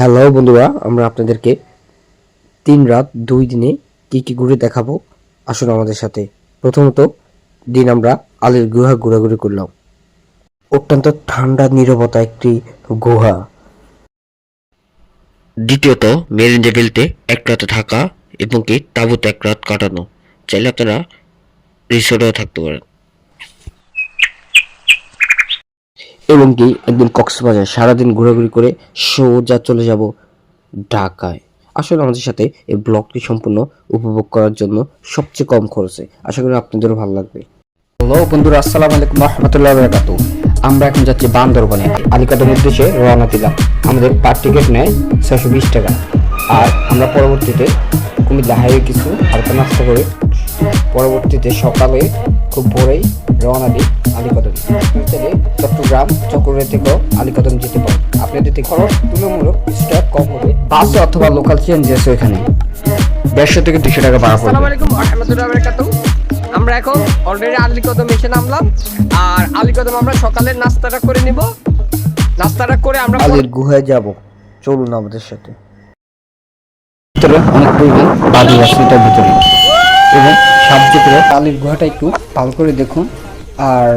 Hello বন্ধুরা, আমরা আপনাদেরকে তিন রাত, দুই দিনে কি কি ঘুরে দেখাবো? আসুন আমাদের সাথে। প্রথমত, দিন আমরা আলের গুহা ঘোরাঘুরি করলাম। অত্যন্ত ঠান্ডা, নীরবতা একটি গুহা। দ্বিতীয়ত মেরিন ডেভিলতে এক রাতে থাকা এবং কি তাঁবুতে এক রাত কাটানো। চাইলে আপনারা রিসোর্টেও থাকতে পারেন। এবং কি একদিন কক্সবাজার সারাদিন ঘোরাঘুরি করে সোজা চলে যাব ঢাকায়। আসলে আমাদের সাথে এই ব্লগটি সম্পূর্ণ উপভোগ করার জন্য সবচেয়ে কম খরচে। আশা করি আপনাদেরও ভালো লাগবে। হ্যালো বন্ধুরা, আসসালামু আলাইকুম রহমতুল্লাহ বারাকাতু আমরা এখন যাচ্ছি বান্দরবনে। আলিকাদের উদ্দেশ্যে রওনা দিলাম। আমাদের পার টিকিট নেয় ছশো বিশ টাকা। আর আমরা পরবর্তীতে কুমিল্লা হাইওয়ে কিছু হালকা নাস্তা করে পরবর্তীতে সকালে খুব ভোরেই রওনা দিই। আলিকদম। চাইলে চট্টগ্রাম চক্রের থেকেও আলিকদম যেতে পারেন আপনাদের থেকে খরচ তুলনামূলক স্টপ কম হবে বাসে অথবা লোকাল চেঞ্জ আছে ওইখানে। দেড়শো থেকে দুশো টাকা ভাড়া আসসালামু আলাইকুম রহমতুল্লাহ বারাকাতু আমরা এখন অলরেডি আলীকদম এসে নামলাম। আর আলীকদম আমরা সকালের নাস্তাটা করে নিব। নাস্তাটা করে আমরা আলের গুহায় যাব। চলুন আমাদের সাথে। ভিতরে অনেক পরিমাণ বাদু আছে এটার ভিতরে। এবং করে আলির গুহাটা একটু ভালো করে দেখুন। আর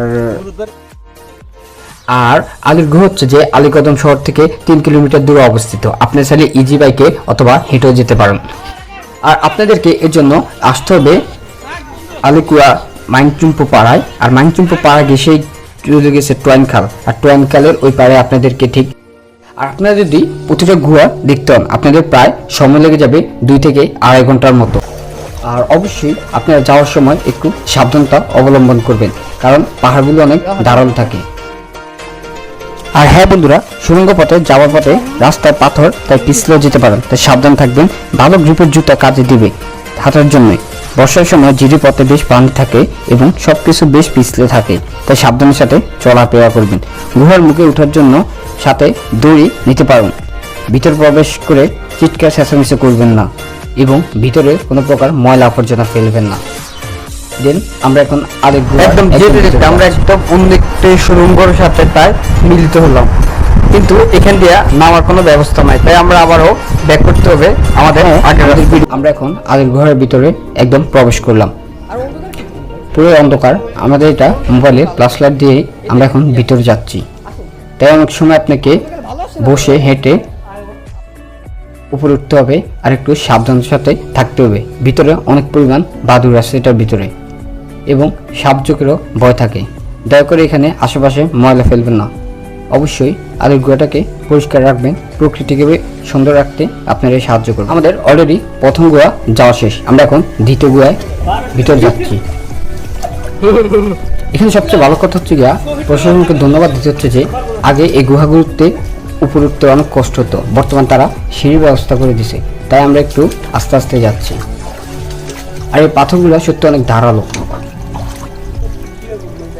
আর আলির গুহা হচ্ছে যে আলীকদম শহর থেকে তিন কিলোমিটার দূরে অবস্থিত। আপনি চাইলে ইজি বাইকে অথবা হেঁটেও যেতে পারেন। আর আপনাদেরকে এর জন্য আসতে হবে আলিকুয়া মাইনচুম্পু পাড়ায় আর মাইনচুম্পু পাড়া গেছেই চলে গেছে টোয়াইনখাল আর টোয়াইনখালের ওই পাড়ে আপনাদেরকে ঠিক আর আপনারা যদি প্রতিটা গুহা দেখতে হন আপনাদের প্রায় সময় লেগে যাবে দুই থেকে আড়াই ঘণ্টার মতো। আর অবশ্যই আপনারা যাওয়ার সময় একটু সাবধানতা অবলম্বন করবেন, কারণ পাহাড়গুলো অনেক দারুণ থাকে। আর হ্যাঁ বন্ধুরা, সুরঙ্গ পথে যাওয়ার পথে রাস্তায় পাথর, তাই পিছলেও যেতে পারেন, তাই সাবধান থাকবেন, ভালো গ্রিপের জুতা কাজে দিবে হাঁটার জন্য বর্ষার সময় জিরি পথে বেশ পানি থাকে এবং সবকিছু বেশ পিছলে থাকে, তাই সাবধানের সাথে চলা চলাফেরা করবেন। গুহার মুখে ওঠার জন্য সাথে দড়ি নিতে পারেন। ভিতর প্রবেশ করে চিৎকার, চেঁচামেচি করবেন না। এবং ভিতরে কোনো প্রকার ময়লা আবর্জনা ফেলবেন না। দেন আমরা এখন আরেক একদম যেতে আমরা একদম অন্য একটি সুরঙ্গর সাথে প্রায় মিলিত হলাম। কিন্তু এখান দিয়ে নামার কোনো ব্যবস্থা নাই। তাই আমরা আবারও ব্যাক করতে হবে আমাদের আগের রাস্তা। আমরা এখন আগের ঘরের ভিতরে একদম প্রবেশ করলাম। পুরো অন্ধকার। আমাদের এটা মোবাইলে ফ্ল্যাশ লাইট দিয়ে আমরা এখন ভিতরে যাচ্ছি। তাই অনেক সময় আপনাকে বসে হেঁটে উপরে উঠতে হবে আর একটু সাবধানের সাথে থাকতে হবে। ভিতরে অনেক পরিমাণ বাদুর আছে এটার ভিতরে এবং সাপজোকেরও ভয় থাকে। দয়া করে এখানে আশেপাশে ময়লা ফেলবেন না। অবশ্যই আলুর গুঁড়াটাকে পরিষ্কার রাখবেন। প্রকৃতিকে সুন্দর রাখতে আপনারা সাহায্য করবেন। আমাদের অলরেডি প্রথম গুয়া যাওয়া শেষ। আমরা এখন দ্বিতীয় গুয়ায় ভিতর যাচ্ছি। এখানে সবচেয়ে ভালো কথা হচ্ছে গিয়া প্রশাসনকে ধন্যবাদ দিতে হচ্ছে যে, আগে এই গুহাগুলোতে উপরে অনেক কষ্ট হতো। বর্তমান তারা সিঁড়ির ব্যবস্থা করে দিছে। তাই আমরা একটু আস্তে আস্তে যাচ্ছি। আর এই পাথরগুলো সত্যি অনেক ধারালো।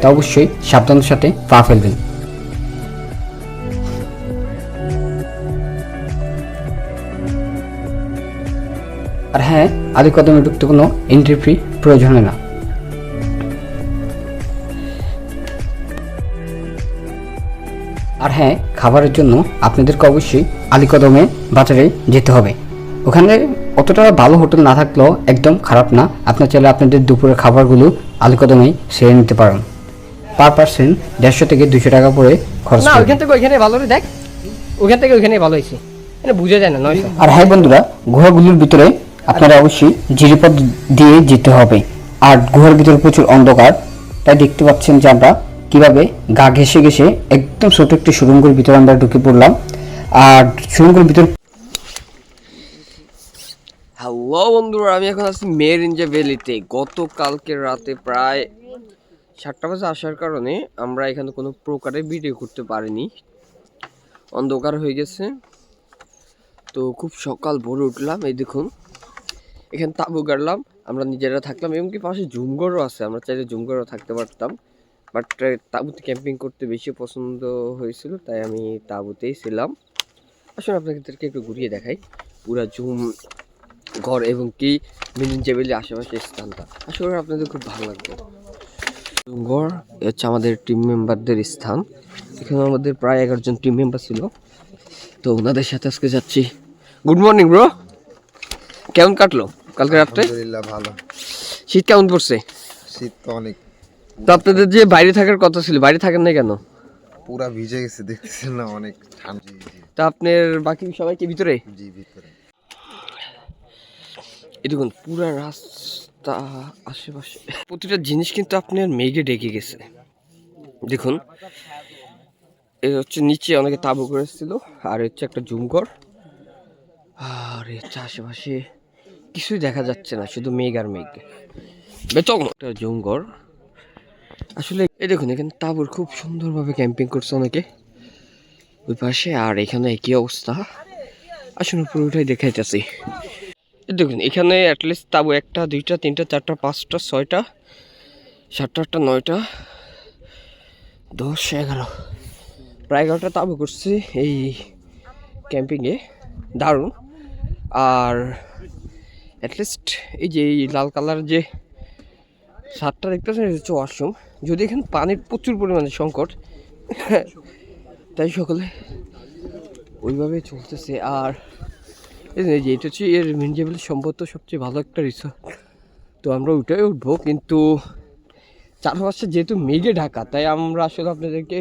তা অবশ্যই সাবধানের সাথে পা ফেলবেন। আর হ্যাঁ আদি কদমে ঢুকতে কোনো এন্ট্রি ফি প্রয়োজন হয় না। আর হ্যাঁ খাবারের জন্য আপনাদেরকে অবশ্যই আলিকদমে বাজারে যেতে হবে। ওখানে অতটা ভালো হোটেল না থাকলেও একদম খারাপ না। আপনার চাইলে আপনাদের দুপুরের খাবারগুলো আলিকদমেই সেরে নিতে পারেন। পার পার্সেন্ট দেড়শো থেকে দুশো টাকা করে খরচ না ওইখান থেকে ওইখানে ভালো দেখ ওইখান থেকে ওইখানে ভালো হয়েছে। এটা বুঝা যায় না নয় আর হ্যাঁ বন্ধুরা গুহাগুলির ভিতরে আপনারা অবশ্যই জিরিপথ দিয়ে যেতে হবে। আর গুহার ভিতরে প্রচুর অন্ধকার তাই দেখতে পাচ্ছেন যে আমরা কীভাবে গা ঘেসে ঘেসে একদম ছোট একটি সুরঙ্গের ভিতরে আমরা ঢুকে পড়লাম। আর সুরঙ্গের ভিতর হ্যালো বন্ধুরা, আমি এখন আছি মেয়ের ইঞ্জা ভ্যালিতে। গতকালকে রাতে প্রায় সাতটা বাজে আসার কারণে আমরা এখানে কোনো প্রকারে ভিডিও করতে পারিনি। অন্ধকার হয়ে গেছে। তো খুব সকাল ভোরে উঠলাম, এই দেখুন। এখানে তাঁবু গাড়লাম, আমরা নিজেরা থাকলাম এমনকি পাশে জুমঘরও আছে, আমরা চাইলে জুমঘরও থাকতে পারতাম। বাট তাঁবুতে ক্যাম্পিং করতে বেশি পছন্দ হয়েছিল তাই আমি তাঁবুতেই ছিলাম। আসলে আপনাদেরকে একটু ঘুরিয়ে দেখাই পুরা জুম ঘর এবং কি মিলিন টেবিলের আশেপাশে স্থানটা। আসলে আপনাদের খুব ভালো লাগবে। ঘর এ হচ্ছে আমাদের টিম মেম্বারদের স্থান। এখানে আমাদের প্রায় এগারো জন টিম মেম্বার ছিল। তো ওনাদের সাথে আজকে যাচ্ছি। গুড মর্নিং ব্রো কেমন কাটলো? কালকে রাত্রে? আলহামদুলিল্লাহ ভালো। শীত কেমন পড়ছে? শীত তো অনেক। তো আপনাদের যে বাইরে থাকার কথা ছিল বাইরে থাকেন না কেন? পুরা ভিজে গেছে দেখতেছেন না অনেক ঠান্ডা। তা আপনার বাকি সবাইকে ভিতরে? জি ভিতরে। দেখুন পুরা রাস্তা আশেপাশে। প্রতিটা জিনিস কিন্তু আপনার মেঘে ডেকে গেছে। দেখুন এই হচ্ছে নিচে অনেকে তাবু করেছিল আর হচ্ছে একটা জুমঘর আর হচ্ছে আশেপাশে কিছুই দেখা যাচ্ছে না শুধু মেঘ আর মেঘ। বেচক একটা জুমঘর আসলে এই দেখুন, এখানে তাবুর খুব সুন্দরভাবে ক্যাম্পিং করছে অনেকে। ওই পাশে আর এখানে একই অবস্থা? আসুন পুরোটাই দেখাইতেছি। দেখুন, এখানে অ্যাটলিস্ট তাবু একটা, দুইটা, তিনটা, চারটা, পাঁচটা, ছয়টা, সাতটা, আটটা, নয়টা, দশ, এগারো। প্রায় এগারোটা তাবু করছি এই ক্যাম্পিংয়ে দারুণ। আর অ্যাটলিস্ট এই যে এই লাল কালার যে সাতটা দেখতেছেন এটা হচ্ছে ওয়াশরুম যদি এখানে পানির প্রচুর পরিমাণে সংকট, তাই সকলে ওইভাবে চলতেছে। আর এই যে এটা হচ্ছে এর মিনজেবল সম্ভবত সবচেয়ে ভালো একটা রিসোর্ট তো আমরা ওইটাই উঠবো, কিন্তু চারপাশে যেহেতু মেঘে ঢাকা, তাই আমরা আসলে আপনাদেরকে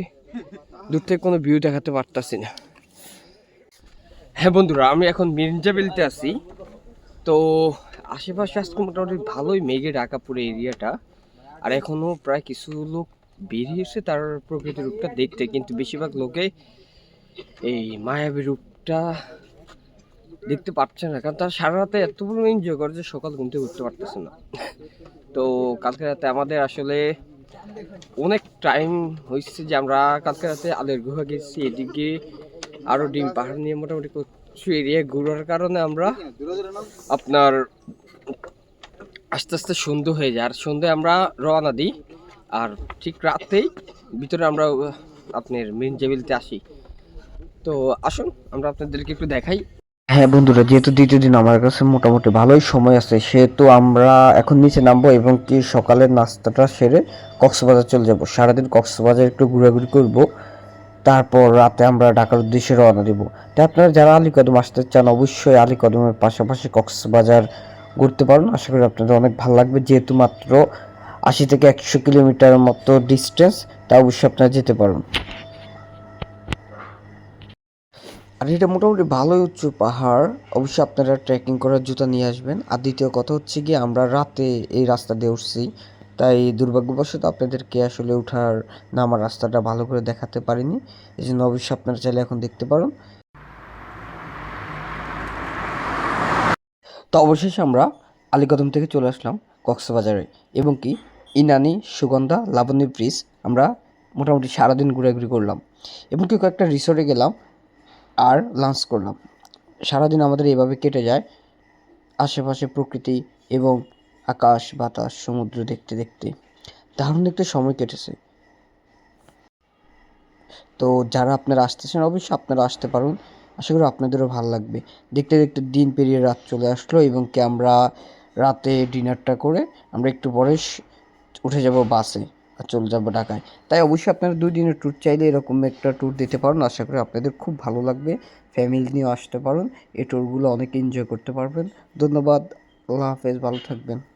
দূর থেকে কোনো ভিউ দেখাতে পারতাছি না। হ্যাঁ বন্ধুরা, আমি এখন মির্জাবেলিতে আছি। তো আশেপাশে আজকে মোটামুটি ভালোই মেঘে ঢাকা পুরো এরিয়াটা। আর এখনও প্রায় কিছু লোক বেরিয়েছে তার প্রকৃতির রূপটা দেখতে, কিন্তু বেশিরভাগ লোকে এই মায়াবী রূপটা দেখতে পাচ্ছে না, কারণ তারা সারা রাতে এত পরিমাণ এনজয় করে যে সকাল ঘুম থেকে উঠতে পারতেছে না। তো কালকে রাতে আমাদের আসলে অনেক টাইম হয়েছে যে আমরা কালকে রাতে আলের গুহা গেছি, এদিকে আরও ডিম পাহাড় নিয়ে মোটামুটি কিছু এরিয়া ঘোরার কারণে আমরা আপনার আস্তে আস্তে সন্ধ্যে হয়ে যায়। আর সন্ধ্যায় আমরা রওনা দিই। আর ঠিক রাতেই ভিতরে আমরা আপনার মেন জেবিলতে আসি। তো আসুন, আমরা আপনাদেরকে একটু দেখাই। হ্যাঁ বন্ধুরা, যেহেতু দ্বিতীয় দিন আমার কাছে মোটামুটি ভালোই সময় আছে, সেহেতু আমরা এখন নিচে নামবো এবং কি সকালের নাস্তাটা সেরে কক্সবাজার চলে যাব। সারাদিন কক্সবাজার একটু ঘোরাঘুরি করব, তারপর রাতে আমরা ঢাকার উদ্দেশ্যে রওনা দিব। তাই আপনারা যারা আলীকদম আসতে চান, অবশ্যই আলীকদমের পাশাপাশি কক্সবাজার ঘুরতে পারেন। আশা করি আপনাদের অনেক ভালো লাগবে। যেহেতু মাত্র আশি থেকে একশো কিলোমিটার মতো ডিস্টেন্স তা অবশ্যই আপনারা যেতে পারেন। আর এটা মোটামুটি ভালোই উঁচু পাহাড়। অবশ্যই আপনারা ট্রেকিং করার জুতা নিয়ে আসবেন। আর দ্বিতীয় কথা হচ্ছে কি আমরা রাতে এই রাস্তা দিয়ে উঠছি। তাই দুর্ভাগ্যবশত আপনাদেরকে আসলে ওঠার নামার রাস্তাটা ভালো করে দেখাতে পারিনি। এই জন্য অবশ্যই আপনারা চাইলে এখন দেখতে পারেন। তো অবশেষে আমরা আলীকদম থেকে চলে আসলাম কক্সবাজারে এবং কি ইনানি, সুগন্ধা লাবণী ব্রিজ আমরা মোটামুটি সারাদিন ঘোরাঘুরি করলাম এবং কি কয়েকটা রিসোর্টে গেলাম আর লাঞ্চ করলাম। সারাদিন আমাদের এভাবে কেটে যায়। আশেপাশে প্রকৃতি এবং আকাশ, বাতাস, সমুদ্র দেখতে দেখতে দারুণ দেখতে সময় কেটেছে। তো যারা আপনারা আসতেছেন, অবশ্যই আপনারা আসতে পারুন। আশা করি আপনাদেরও ভালো লাগবে। দেখতে দেখতে দিন পেরিয়ে রাত চলে আসলো এবং কি আমরা রাতে ডিনারটা করে আমরা একটু পরে উঠে যাব বাসে আর চলে যাব ঢাকায়। তাই অবশ্যই আপনারা দুই দিনের ট্যুর চাইলে এরকম একটা ট্যুর দিতে পারেন। আশা করি আপনাদের খুব ভালো লাগবে। ফ্যামিলি নিয়েও আসতে পারেন। এই ট্যুরগুলো অনেক এনজয় করতে পারবেন। ধন্যবাদ। আল্লাহ হাফেজ। ভালো থাকবেন।